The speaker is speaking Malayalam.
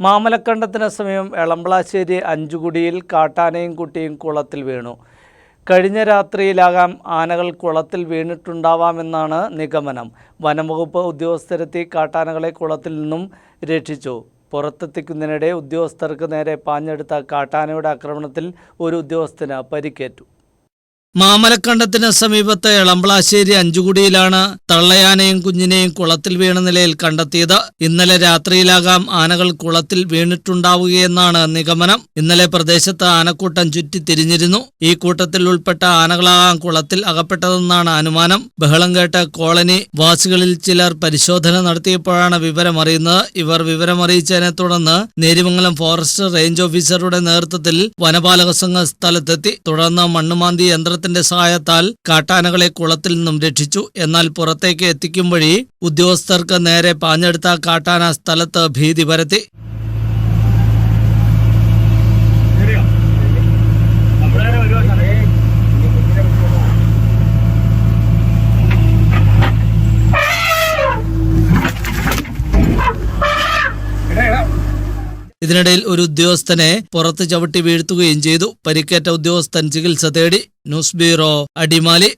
മാമലക്കണ്ടത്തിന് സമയം എളമ്പളാശ്ശേരി അഞ്ചുകുടിയിൽ കാട്ടാനയും കുട്ടിയും കുളത്തിൽ വീണു. കഴിഞ്ഞ രാത്രിയിലാകാം ആനകൾ കുളത്തിൽ വീണിട്ടുണ്ടാവാമെന്നാണ് നിഗമനം. വനംവകുപ്പ് ഉദ്യോഗസ്ഥരെത്തി കാട്ടാനകളെ കുളത്തിൽ നിന്നും രക്ഷിച്ചു. പുറത്തെത്തിക്കുന്നതിനിടെ ഉദ്യോഗസ്ഥർക്ക് നേരെ പാഞ്ഞെടുത്ത കാട്ടാനയുടെ ആക്രമണത്തിൽ ഒരു ഉദ്യോഗസ്ഥന് പരിക്കേറ്റു. മാമലക്കണ്ടത്തിന് സമീപത്തെ എളമ്പളാശ്ശേരി അഞ്ചുകുടിയിലാണ് തള്ളയാനയും കുഞ്ഞിനെയും കുളത്തിൽ വീണ നിലയിൽ കണ്ടെത്തിയത്. ഇന്നലെ രാത്രിയിലാകാം ആനകൾ കുളത്തിൽ വീണിട്ടുണ്ടാവുകയെന്നാണ് നിഗമനം. ഇന്നലെ പ്രദേശത്ത് ആനക്കൂട്ടം ചുറ്റി തിരിഞ്ഞിരുന്നു. ഈ കൂട്ടത്തിൽ ഉൾപ്പെട്ട ആനകളാകാം കുളത്തിൽ അകപ്പെട്ടതെന്നാണ് അനുമാനം. ബഹളം കേട്ട കോളനി വാസികളിൽ ചിലർ പരിശോധന നടത്തിയപ്പോഴാണ് വിവരമറിയുന്നത്. ഇവർ വിവരമറിയിച്ചതിനെ തുടർന്ന് നേരിമംഗലം ഫോറസ്റ്റ് റേഞ്ച് ഓഫീസറുടെ നേതൃത്വത്തിൽ വനപാലക സംഘം സ്ഥലത്തെത്തി. തുടർന്ന് മണ്ണുമാന്തി യന്ത്രത്തിന്റെ സഹായത്താൽ കാട്ടാനകളെ കുളത്തിൽ നിന്നും രക്ഷിച്ചു. എന്നാൽ പുറത്തേക്ക് എത്തിക്കും വഴി ഉദ്യോഗസ്ഥർക്ക് നേരെ പാഞ്ഞെടുത്ത കാട്ടാന സ്ഥലത്ത് ഭീതി പരത്തി. ഇതിനിടയിൽ ഒരു ഉദ്യോഗസ്ഥനെ പുറത്ത് ചവിട്ടി വീഴ്ത്തുകയും ചെയ്തു. പരിക്കേറ്റ ഉദ്യോഗസ്ഥൻ ചികിത്സ തേടി. News bureau Adimali.